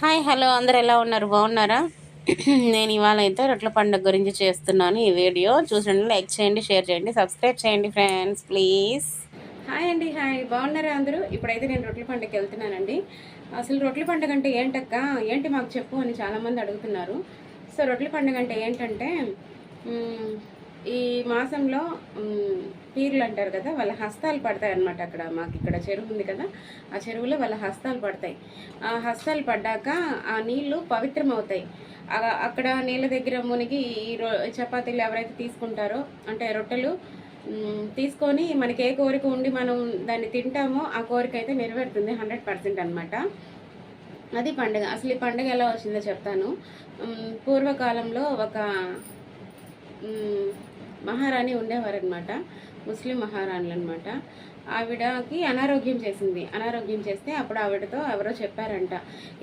Hi hello. అందరు ఎలా ఉన్నారు? బాగున్నారా? నేను ఇవాళ అయితే రొట్టెల పండుగ గురించి చేస్తున్నాను ఈ వీడియో. చూసండి లైక్ చేయండి షేర్ చేయండి సబ్స్క్రైబ్ చేయండి ఫ్రెండ్స్ ప్లీజ్. హాయ్ అండి హాయ్. బాగున్నారా అందరూ? ఇప్పుడైతే నేను రొట్టెల పండుగకి వెళ్తున్నానండి. అసలు రొట్టెల పండుగ అంటే ఏంటక్క? ఏంటి మాకు చెప్పు అని చాలామంది అడుగుతున్నారు. సో రొట్టెల పండుగ అంటే ఏంటంటే ఈ మాసంలో పీర్లు అంటారు కదా వాళ్ళ హస్తాలు పడతాయి అన్నమాట అక్కడ. మాకు ఇక్కడ చెరువు ఉంది కదా ఆ చెరువులో వాళ్ళ హస్తాలు పడతాయి. ఆ హస్తాలు పడ్డాక ఆ నీళ్ళు పవిత్రం అవుతాయి అక్కడ నీళ్ళ దగ్గర మునిగి ఈ రొ చపాతీలు ఎవరైతే తీసుకుంటారో అంటే రొట్టెలు తీసుకొని మనకి ఏ కోరిక ఉండి మనం దాన్ని తింటామో ఆ కోరిక అయితే నెరవేరుతుంది హండ్రెడ్ పర్సెంట్ అనమాట అది పండుగ. అసలు ఈ పండుగ ఎలా వచ్చిందో చెప్తాను. పూర్వకాలంలో ఒక మహారాణి ఉండేవారనమాట ముస్లిం మహారాణులు అనమాట ఆవిడకి అనారోగ్యం చేసింది. అనారోగ్యం చేస్తే అప్పుడు ఆవిడతో ఎవరో చెప్పారంట.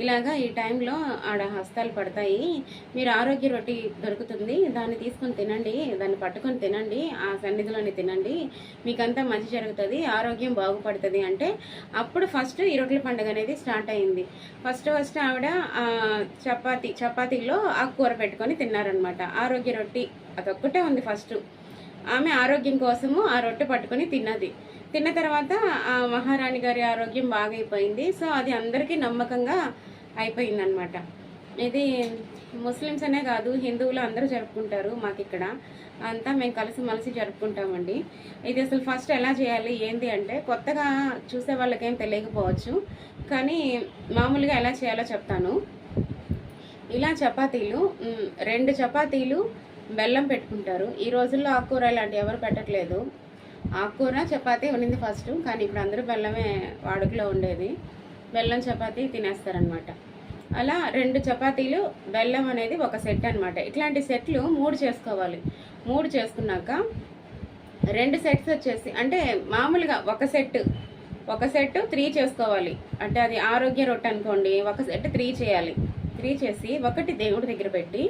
ఇలాగా ఈ టైంలో ఆడ హస్తాలు పడతాయి. మీరు ఆరోగ్య రొట్టి దొరుకుతుంది. దాన్ని తీసుకొని తినండి. దాన్ని పట్టుకొని తినండి. ఆ సన్నిధిలోని తినండి. మీకంతా మంచి జరుగుతుంది. ఆరోగ్యం బాగుపడుతుంది అంటే అప్పుడు ఫస్ట్ ఈ రొట్టెల పండుగ అనేది స్టార్ట్ అయింది. ఫస్ట్ ఫస్ట్ ఆవిడ చపాతి చపాతీ చపాతీలో ఆకుకూర పెట్టుకొని తిన్నారనమాట. ఆరోగ్య రొట్టి అదొక్కటే ఉంది ఫస్ట్. ఆమె ఆరోగ్యం కోసము ఆ రొట్టె పట్టుకొని తిన్నది. తిన్న తర్వాత ఆ మహారాణి గారి ఆరోగ్యం బాగైపోయింది. సో అది అందరికీ నమ్మకంగా అయిపోయిందనమాట ఇది ముస్లిమ్స్ అనే కాదు హిందువులు అందరూ జరుపుకుంటారు మాకు ఇక్కడ అంతా మేము కలిసి మలిసి జరుపుకుంటామండి. ఇది అసలు ఫస్ట్ ఎలా చేయాలి ఏంది అంటే కొత్తగా చూసే వాళ్ళకేం తెలియకపోవచ్చు. కానీ మామూలుగా ఎలా చేయాలో చెప్తాను. ఇలా చపాతీలు రెండు చపాతీలు బెల్లం పెట్టుకుంటారు. ఈ రోజుల్లో ఆకుకూర ఇలాంటి ఎవరు పెట్టట్లేదు. ఆకుకూర చపాతీ ఉండింది ఫస్ట్ కానీ ఇప్పుడు అందరూ బెల్లమే వాడుకలో ఉండేది. బెల్లం చపాతీ తినేస్తారనమాట అలా రెండు చపాతీలు బెల్లం అనేది ఒక సెట్ అన్నమాట. ఇట్లాంటి సెట్లు మూడు చేసుకోవాలి. మూడు చేసుకున్నాక రెండు సెట్స్ వచ్చేసి అంటే మామూలుగా ఒక సెట్ ఒక సెట్ త్రీ చేసుకోవాలి. అంటే అది ఆరోగ్య రొట్టె అనుకోండి ఒక సెట్ త్రీ చేయాలి. త్రీ చేసి ఒకటి దేవుడి దగ్గర పెట్టి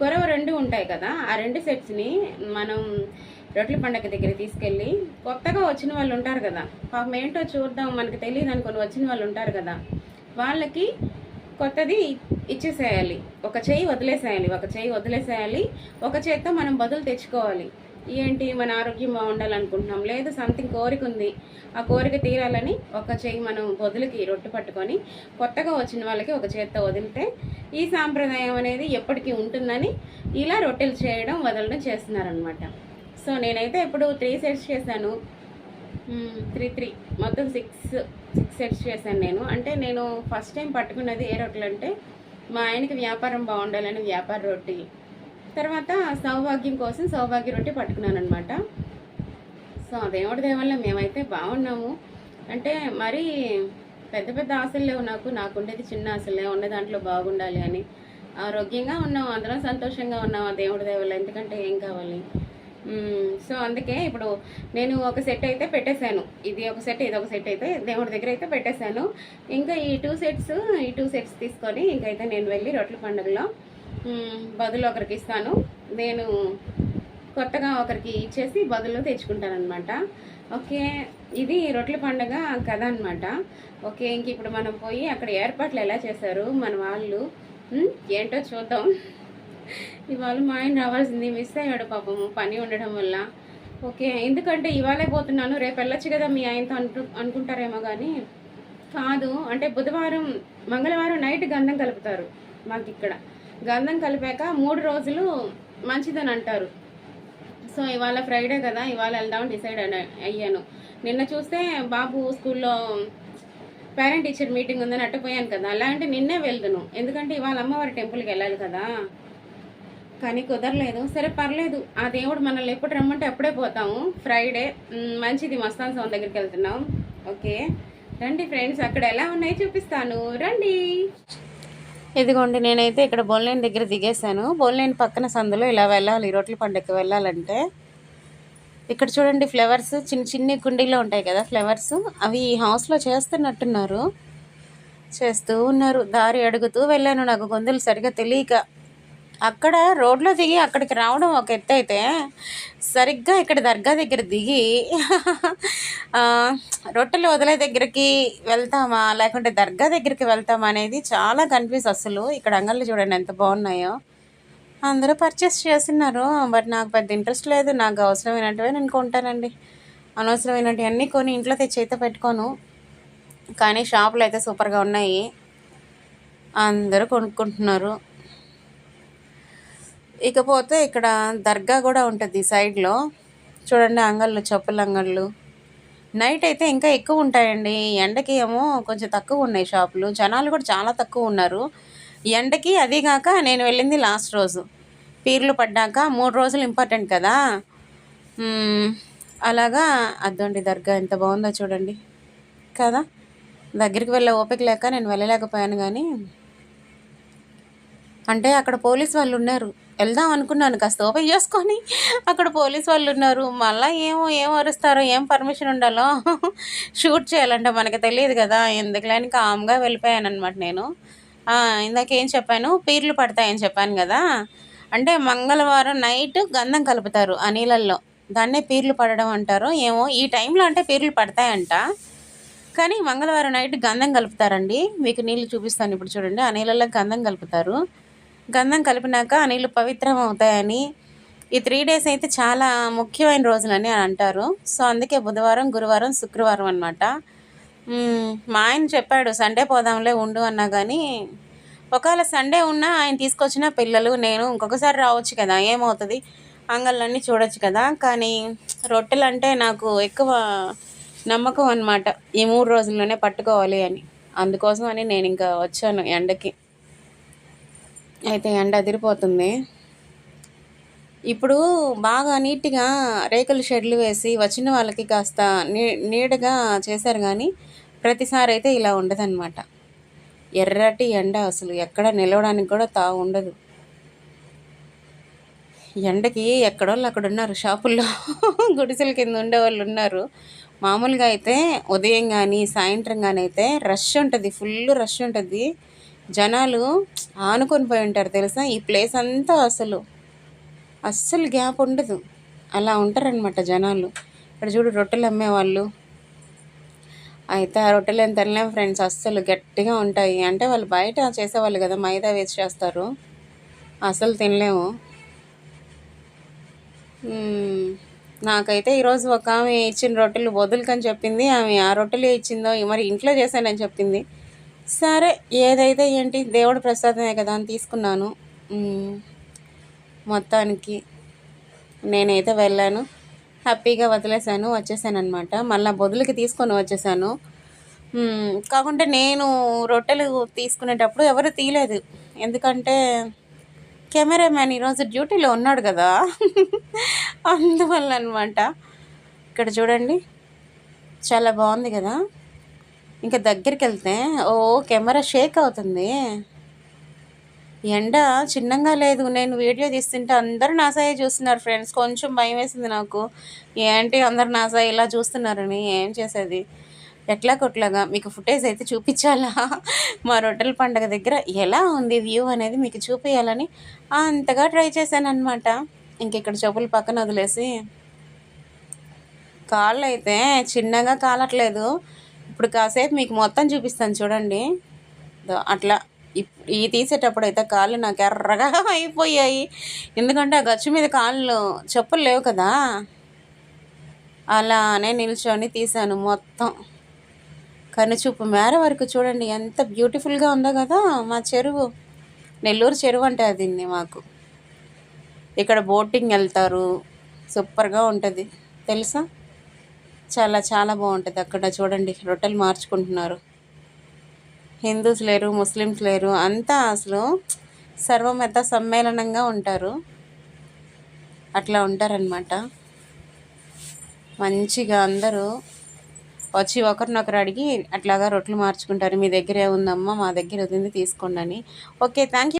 కొరవ రెండు ఉంటాయి కదా ఆ రెండు సెట్స్ని మనం రొట్టెల పండగ దగ్గర తీసుకెళ్ళి కొత్తగా వచ్చిన వాళ్ళు ఉంటారు కదా. పాపం ఏంటో చూద్దాం మనకి తెలియదు అనుకుని వచ్చిన వాళ్ళు ఉంటారు కదా. వాళ్ళకి కొత్తది ఇచ్చేసేయాలి. ఒక చేయి వదిలేసేయాలి ఒక చేయి వదిలేసేయాలి ఒక చేత్తో మనం బదులు తెచ్చుకోవాలి. ఏంటి మన ఆరోగ్యం బాగుండాలనుకుంటున్నాం? లేదు సంథింగ్ కోరిక ఉంది. ఆ కోరిక తీరాలని ఒక చెయ్యి మనం బదులుకి రొట్టె పట్టుకొని కొత్తగా వచ్చిన వాళ్ళకి ఒక చేత్తో వదిలితే ఈ సాంప్రదాయం అనేది ఎప్పటికీ ఉంటుందని ఇలా రొట్టెలు చేయడం వదలడం చేస్తున్నారనమాట సో నేనైతే ఇప్పుడు త్రీ సెట్స్ చేశాను. త్రీ త్రీ మొత్తం సిక్స్ సిక్స్ సెట్స్ చేశాను నేను. అంటే నేను ఫస్ట్ టైం పట్టుకున్నది ఏ రొట్టెలు అంటే మా ఆయనకి వ్యాపారం బాగుండాలని వ్యాపార రొట్టి. తర్వాత సౌభాగ్యం కోసం సౌభాగ్య రొట్టె పట్టుకున్నాను అనమాట సో దేవుడి దేవల్ల మేమైతే బాగున్నాము. అంటే మరీ పెద్ద పెద్ద ఆశలు లేవు నాకు. ఉండేది చిన్న ఆశలే ఉన్న దాంట్లో బాగుండాలి అని. ఆరోగ్యంగా ఉన్నాం. అందరం సంతోషంగా ఉన్నాం ఆ దేవుడి దేవల్ల ఎందుకంటే ఏం కావాలి? సో అందుకే ఇప్పుడు నేను ఒక సెట్ అయితే పెట్టేశాను. ఇది ఒక సెట్ ఇది ఒక సెట్ అయితే దేవుడి దగ్గర అయితే పెట్టేశాను. ఇంకా ఈ టూ సెట్స్ ఈ టూ సెట్స్ తీసుకొని ఇంకైతే నేను వెళ్ళి రొట్టెల పండుగలో బదులు ఒకరికి ఇస్తాను. నేను కొత్తగా ఒకరికి ఇచ్చేసి బదులు తెచ్చుకుంటానమాట ఓకే ఇది రొట్టెల పండుగ కథ అనమాట ఓకే ఇంక ఇప్పుడు మనం పోయి అక్కడ ఏర్పాట్లు ఎలా చేశారు? మన వాళ్ళు ఏంటో చూద్దాం. ఇవాళ మా ఆయన రావాల్సింది మిస్ అయ్యాడు పాపము పని ఉండడం వల్ల. ఓకే ఎందుకంటే ఇవాళే పోతున్నాను రేపు వెళ్ళొచ్చు కదా మీ ఆయనతో అంటు అనుకుంటారేమో కానీ కాదు అంటే బుధవారం మంగళవారం నైట్ గంధం కలుపుతారు మాకు ఇక్కడ గంధం కలిపాక మూడు రోజులు మంచిదని అంటారు. సో ఇవాళ ఫ్రైడే కదా ఇవాళ వెళ్దామని డిసైడ్ అయ్యాను. నిన్న చూస్తే బాబు స్కూల్లో పేరెంట్ టీచర్ మీటింగ్ ఉందని అట్టపోయాను కదా అలా అంటే నిన్నే వెళ్దును. ఎందుకంటే ఇవాళ అమ్మవారి టెంపుల్కి వెళ్ళాలి కదా. కానీ కుదరలేదు. సరే పర్లేదు. ఆ దేవుడు మనల్ని ఎప్పుడు రమ్మంటే అప్పుడే పోతాము. ఫ్రైడే మంచిది. మస్తాన్ సౌండ్ దగ్గరికి వెళ్తున్నాం. ఓకే. రండి ఫ్రెండ్స్ అక్కడ ఎలా ఉన్నాయో చూపిస్తాను. రండి. ఇదిగోండి నేనైతే ఇక్కడ బొల్లేని దగ్గర దిగేశాను. బొల్లేని పక్కన సందులో ఇలా వెళ్ళాలి రొట్టెల పండుగకి వెళ్ళాలంటే. ఇక్కడ చూడండి ఫ్లవర్స్ చిన్న చిన్ని కుండీలో ఉంటాయి కదా ఫ్లవర్స్. అవి ఈ హౌస్లో చేస్తున్నట్టున్నారు. చేస్తూ ఉన్నారు. దారి అడుగుతూ వెళ్ళాను నాకు గొంతులు సరిగా తెలియక. అక్కడ రోడ్లో దిగి అక్కడికి రావడం ఒక ఎత్తు అయితే సరిగ్గా ఇక్కడ దర్గా దగ్గర దిగి రొట్టెలు వదిలే దగ్గరికి వెళ్తామా లేకుంటే దర్గా దగ్గరికి వెళ్తామా అనేది చాలా కన్ఫ్యూజ్ అసలు. ఇక్కడ అంగళ్ళు చూడండి ఎంత బాగున్నాయో. అందరూ పర్చేస్ చేస్తున్నారు. బట్ నాకు పెద్ద ఇంట్రెస్ట్ లేదు. నాకు అవసరమైనట్టువే నేను కొంటానండి. అనవసరమైనటువన్నీ కొని ఇంట్లో తెచ్చి అయితే పెట్టుకోను. కానీ షాపులు అయితే సూపర్గా ఉన్నాయి. అందరూ కొనుక్కుంటున్నారు. ఇకపోతే ఇక్కడ దర్గా కూడా ఉంటుంది సైడ్లో. చూడండి అంగళ్ళు చెప్పుల అంగళ్ళు. నైట్ అయితే ఇంకా ఎక్కువ ఉంటాయండి. ఎండకి ఏమో కొంచెం తక్కువ ఉన్నాయి షాపులు. జనాలు కూడా చాలా తక్కువ ఉన్నారు. ఎండకి అది కాక నేను వెళ్ళింది లాస్ట్ రోజు. పీర్లు పడ్డాక మూడు రోజులు ఇంపార్టెంట్ కదా. అలాగా అద్దండి దర్గా ఎంత బాగుందో చూడండి. కదా? దగ్గరికి వెళ్ళే ఓపిక లేక నేను వెళ్ళలేకపోయాను కానీ. అంటే అక్కడ పోలీస్ వాళ్ళు ఉన్నారు. వెళ్దాం అనుకున్నాను. కాస్త ఓపెన్ చేసుకొని అక్కడ పోలీస్ వాళ్ళు ఉన్నారు. మళ్ళీ ఏమో ఏం అరుస్తారో ఏం పర్మిషన్ ఉండాలో షూట్ చేయాలంటే. మనకి తెలియదు కదా. ఎందుకులేని కామ్గా వెళ్ళిపోయాను అనమాట నేను ఇందాకేం చెప్పాను? పీర్లు పడతాయని చెప్పాను కదా. అంటే మంగళవారం నైట్ గంధం కలుపుతారు ఆ నీళ్ళల్లో. దాన్నే పీర్లు పడడం అంటారు ఏమో. ఈ టైంలో అంటే పీర్లు పడతాయంట. కానీ మంగళవారం నైట్ గంధం కలుపుతారండి. మీకు నీళ్ళు చూపిస్తాను ఇప్పుడు చూడండి. ఆ నీళ్ళల్లో గంధం కలుపుతారు. గంధం కలిపినాక ఆ నీళ్ళు పవిత్రం అవుతాయని ఈ త్రీ డేస్ అయితే చాలా ముఖ్యమైన రోజులని అంటారు. సో అందుకే బుధవారం గురువారం శుక్రవారం అనమాట మా ఆయన చెప్పాడు సండే పోదాంలే ఉండు అన్నా కానీ ఒకవేళ సండే ఉన్నా ఆయన తీసుకొచ్చిన పిల్లలు నేను ఇంకొకసారి రావచ్చు కదా ఏమవుతుంది? అంగళ్ళన్నీ చూడొచ్చు కదా. కానీ రొట్టెలు అంటే నాకు ఎక్కువ నమ్మకం అనమాట ఈ మూడు రోజుల్లోనే పట్టుకోవాలి అని. అందుకోసం అని నేను ఇంకా వచ్చాను ఎండకి. అయితే ఎండ అదిరిపోతుంది. ఇప్పుడు బాగా నీట్గా రేకుల షెడ్లు వేసి వచ్చిన వాళ్ళకి కాస్త నీ నీడగా చేశారు కానీ ప్రతిసారి అయితే ఇలా ఉండదన్నమాట. ఎర్రటి ఎండ అసలు ఎక్కడ నిలవడానికి కూడా తా ఉండదు. ఎండకి ఎక్కడోళ్ళు అక్కడ ఉన్నారు షాపుల్లో గుడిసెల కింద ఉండే వాళ్ళు ఉన్నారు. మామూలుగా అయితే ఉదయం కానీ సాయంత్రం కానీ అయితే రష్ ఉంటుంది ఫుల్ రష్ ఉంటుంది. జనాలు ఆనుకొని పోయి ఉంటారు తెలుసా? ఈ ప్లేస్ అంతా అసలు అస్సలు గ్యాప్ ఉండదు. అలా ఉంటారనమాట జనాలు. ఇక్కడ చూడు రొట్టెలు అమ్మేవాళ్ళు అయితే ఆ రొట్టెలు ఏం తినలేం ఫ్రెండ్స్ అస్సలు గట్టిగా ఉంటాయి. అంటే వాళ్ళు బయట చేసేవాళ్ళు కదా మైదా వేసి చేస్తారు. అసలు తినలేము. నాకైతే ఈరోజు ఒక ఆమె ఇచ్చిన రొట్టెలు వదులుకని చెప్పింది. ఆమె ఆ రొట్టెలు ఇచ్చిందో మరి ఇంట్లో చేశానని చెప్పింది. సరే ఏదైతే ఏంటి దేవుడు ప్రసాదమే కదా అని తీసుకున్నాను. మొత్తానికి నేనైతే వెళ్ళాను. హ్యాపీగా వదిలేశాను వచ్చేసాను అనమాట మళ్ళీ బొదులకి తీసుకొని వచ్చేసాను. కాకుంటే నేను రొట్టెలు తీసుకునేటప్పుడు ఎవరు తీయలేదు. ఎందుకంటే కెమెరామ్యాన్ ఈరోజు డ్యూటీలో ఉన్నాడు కదా. అందువల్ల అనమాట ఇక్కడ చూడండి చాలా బాగుంది కదా. ఇంకా దగ్గరికి వెళ్తే ఓ కెమెరా షేక్ అవుతుంది. ఎండ చిన్నంగా లేదు. నేను వీడియో తీస్తుంటే అందరూ నా సాయి చూస్తున్నారు ఫ్రెండ్స్. కొంచెం భయం వేసింది నాకు. ఏంటి అందరు నా సాయి ఇలా చూస్తున్నారని? ఏం చేసేది? ఎట్లా కొట్లాగా? మీకు ఫుటేజ్ అయితే చూపించాలా? మా రొట్టెల పండగ దగ్గర ఎలా ఉంది వ్యూ అనేది మీకు చూపించాలని అంతగా ట్రై చేశాను అనమాట ఇంక ఇక్కడ చెప్పులు పక్కన వదిలేసి. కాళ్ళు అయితే చిన్నగా కాలట్లేదు. ఇప్పుడు కాసేపు మీకు మొత్తం చూపిస్తాను చూడండి. అట్లా ఇప్- తీసేటప్పుడు అయితే కాళ్ళు నాకు ఎర్రగా అయిపోయాయి. ఎందుకంటే ఆ గచ్చు మీద కాళ్ళు చెప్పులు లేవు కదా. అలానే నిల్చొని తీసాను మొత్తం. కనుచూపు మేర వరకు చూడండి ఎంత బ్యూటిఫుల్గా ఉందో కదా మా చెరువు. నెల్లూరు చెరువు అంటే దీన్ని మాకు. ఇక్కడ బోటింగ్ వెళ్తారు. సూపర్గా ఉంటుంది. తెలుసా? చాలా చాలా బాగుంటుంది. అక్కడ చూడండి రొట్టెలు మార్చుకుంటున్నారు. హిందూస్ లేరు ముస్లిమ్స్ లేరు అంతా అసలు సర్వమత సమ్మేళనంగా ఉంటారు. అట్లా ఉంటారనమాట మంచిగా అందరూ వచ్చి ఒకరినొకరు అడిగి అట్లాగా రొట్టెలు మార్చుకుంటారు. మీ దగ్గర ఏముందమ్మా? మా దగ్గర ఉంది తీసుకోండి అని. Okay thank you